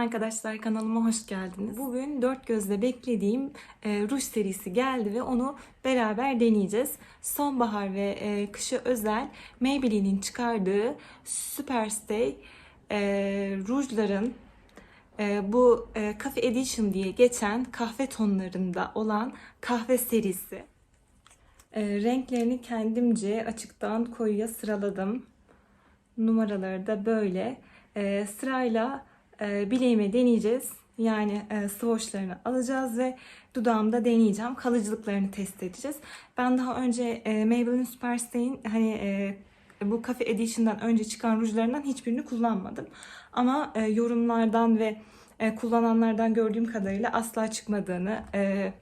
arkadaşlar kanalıma hoş geldiniz. Bugün dört gözle beklediğim e, ruj serisi geldi ve onu beraber deneyeceğiz. Sonbahar ve e, kışa özel Maybelline'in çıkardığı Superstay e, rujların e, bu e, Cafe Edition diye geçen kahve tonlarında olan kahve serisi. E, renklerini kendimce açıktan koyuya sıraladım. Numaraları da böyle. E, sırayla e, bileğime deneyeceğiz. Yani e, swatchlarını alacağız ve dudağımda deneyeceğim. Kalıcılıklarını test edeceğiz. Ben daha önce e, Maybelline Superstay'in hani e, bu Cafe Edition'dan önce çıkan rujlarından hiçbirini kullanmadım. Ama e, yorumlardan ve e, kullananlardan gördüğüm kadarıyla asla çıkmadığını, e,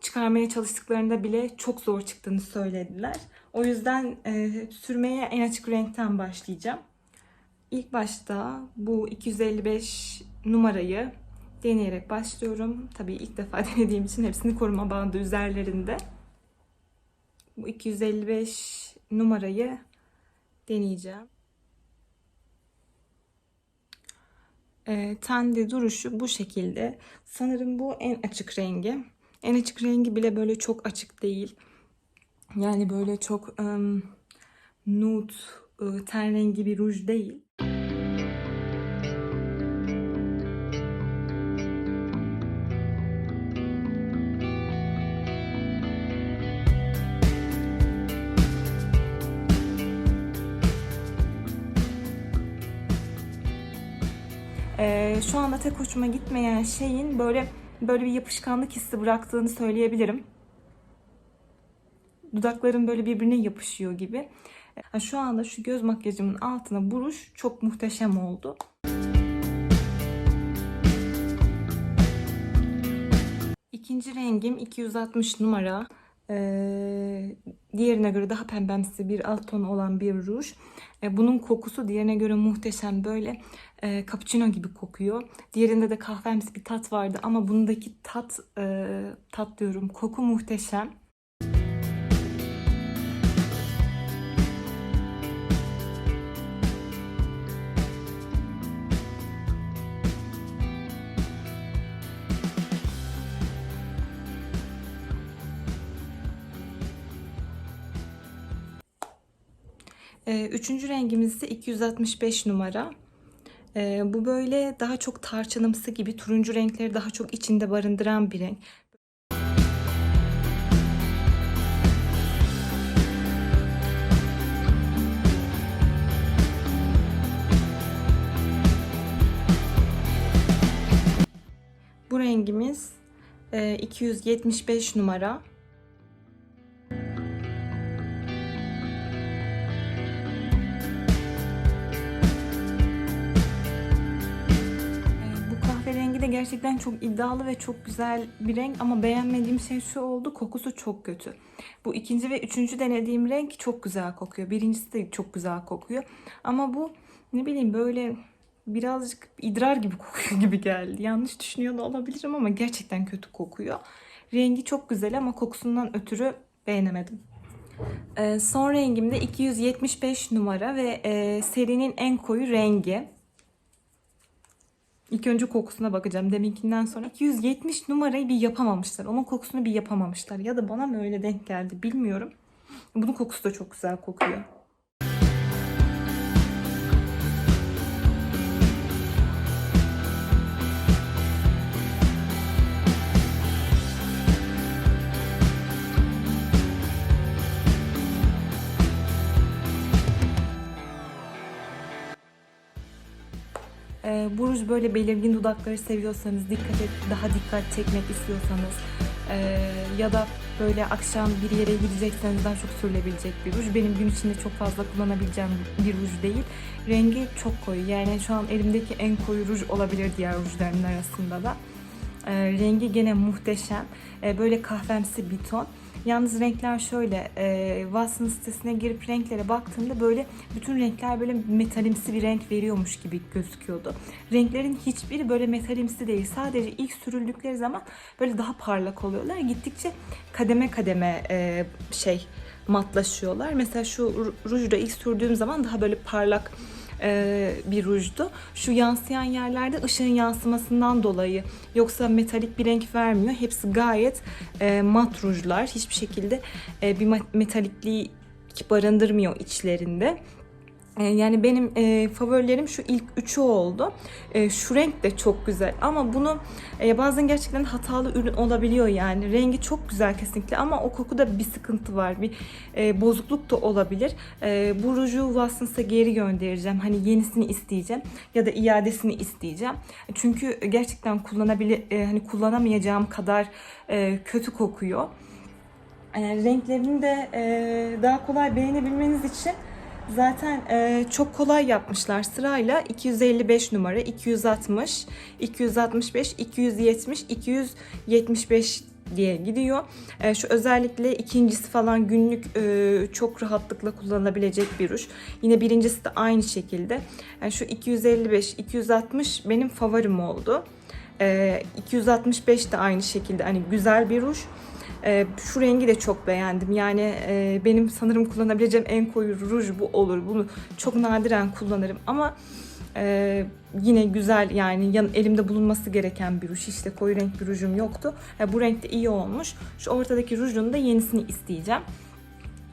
çıkarmaya çalıştıklarında bile çok zor çıktığını söylediler. O yüzden e, sürmeye en açık renkten başlayacağım. İlk başta bu 255 numarayı deneyerek başlıyorum. Tabii ilk defa denediğim için hepsini koruma bandı üzerlerinde. Bu 255 numarayı deneyeceğim. E, tende duruşu bu şekilde. Sanırım bu en açık rengi. En açık rengi bile böyle çok açık değil. Yani böyle çok um, nude, ten rengi bir ruj değil. Şu anda tek hoşuma gitmeyen şeyin böyle böyle bir yapışkanlık hissi bıraktığını söyleyebilirim. Dudaklarım böyle birbirine yapışıyor gibi. Şu anda şu göz makyajımın altına buruş çok muhteşem oldu. İkinci rengim 260 numara. Ee, diğerine göre daha pembemsi bir alt ton olan bir ruj. Ee, bunun kokusu diğerine göre muhteşem böyle e, cappuccino gibi kokuyor. Diğerinde de kahvemsi bir tat vardı ama bundaki tat e, tat diyorum koku muhteşem. Üçüncü rengimiz ise 265 numara. Ee, bu böyle daha çok tarçınımsı gibi turuncu renkleri daha çok içinde barındıran bir renk. Bu rengimiz e, 275 numara. Gerçekten çok iddialı ve çok güzel bir renk ama beğenmediğim şey şu oldu kokusu çok kötü. Bu ikinci ve üçüncü denediğim renk çok güzel kokuyor. Birincisi de çok güzel kokuyor. Ama bu ne bileyim böyle birazcık idrar gibi kokuyor gibi geldi. Yanlış düşünüyor da olabilirim ama gerçekten kötü kokuyor. Rengi çok güzel ama kokusundan ötürü beğenemedim. Ee, son rengim de 275 numara ve e, serinin en koyu rengi. İlk önce kokusuna bakacağım. Deminkinden sonra 270 numarayı bir yapamamışlar. Onun kokusunu bir yapamamışlar. Ya da bana mı öyle denk geldi bilmiyorum. Bunun kokusu da çok güzel kokuyor. Ee, bu ruj böyle belirgin dudakları seviyorsanız, dikkat et, daha dikkat çekmek istiyorsanız ee, ya da böyle akşam bir yere gidecekseniz daha çok sürülebilecek bir ruj. Benim gün içinde çok fazla kullanabileceğim bir ruj değil. Rengi çok koyu. Yani şu an elimdeki en koyu ruj olabilir diğer rujların arasında da. Ee, rengi gene muhteşem. Ee, böyle kahvemsi bir ton. Yalnız renkler şöyle, e, Watson sitesine girip renklere baktığımda böyle bütün renkler böyle metalimsi bir renk veriyormuş gibi gözüküyordu. Renklerin hiçbiri böyle metalimsi değil. Sadece ilk sürüldükleri zaman böyle daha parlak oluyorlar. Gittikçe kademe kademe e, şey matlaşıyorlar. Mesela şu ru- ruju da ilk sürdüğüm zaman daha böyle parlak e, bir rujdu. Şu yansıyan yerlerde ışığın yansımasından dolayı. Yoksa metalik bir renk vermiyor. Hepsi gayet e, mat rujlar. Hiçbir şekilde e, bir metalikliği barındırmıyor içlerinde. E, Yani benim e, favorilerim şu ilk üçü oldu. E, şu renk de çok güzel ama bunu e, bazen gerçekten hatalı ürün olabiliyor yani. Rengi çok güzel kesinlikle ama o kokuda bir sıkıntı var. Bir e, bozukluk da olabilir. E, bu ruju Watsons'a geri göndereceğim. Hani yenisini isteyeceğim ya da iadesini isteyeceğim. Çünkü gerçekten kullanabilir e, hani kullanamayacağım kadar e, kötü kokuyor. E, renklerini de e, daha kolay beğenebilmeniz için zaten e, çok kolay yapmışlar sırayla 255 numara, 260, 265, 270, 275 diye gidiyor. E, şu özellikle ikincisi falan günlük e, çok rahatlıkla kullanılabilecek bir ruj. Yine birincisi de aynı şekilde. Yani şu 255, 260 benim favorim oldu. E, 265 de aynı şekilde hani güzel bir ruj. Ee, şu rengi de çok beğendim. Yani e, benim sanırım kullanabileceğim en koyu ruj bu olur. Bunu çok nadiren kullanırım ama e, yine güzel yani yan, elimde bulunması gereken bir ruj. İşte koyu renk bir rujum yoktu. E, bu renk de iyi olmuş. Şu ortadaki rujun da yenisini isteyeceğim.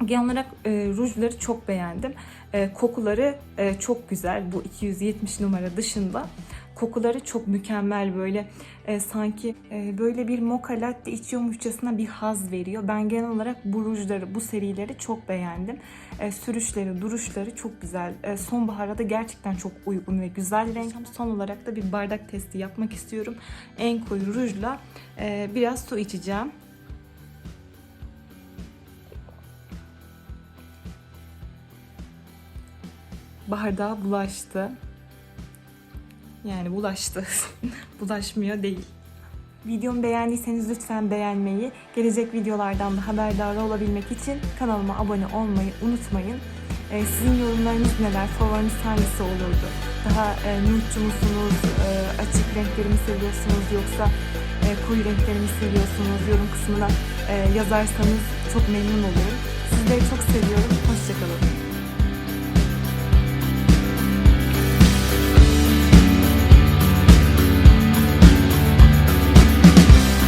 Genel olarak e, rujları çok beğendim. E, kokuları e, çok güzel bu 270 numara dışında. Kokuları çok mükemmel böyle e, sanki e, böyle bir mocha latte içiyormuşçasına bir haz veriyor. Ben genel olarak bu rujları, bu serileri çok beğendim. E, sürüşleri, duruşları çok güzel. E, sonbahara da gerçekten çok uygun ve güzel renk. Son olarak da bir bardak testi yapmak istiyorum. En koyu rujla e, biraz su içeceğim. bardağa bulaştı. Yani bulaştı. Bulaşmıyor değil. Videomu beğendiyseniz lütfen beğenmeyi, gelecek videolardan da haberdar olabilmek için kanalıma abone olmayı unutmayın. Ee, sizin yorumlarınız neler? Favoriniz hangisi olurdu? Daha e, nude'cu musunuz? E, açık renkleri mi seviyorsunuz? Yoksa e, koyu renkleri mi seviyorsunuz? Yorum kısmına e, yazarsanız çok memnun olurum. Sizleri çok seviyorum. Hoşçakalın.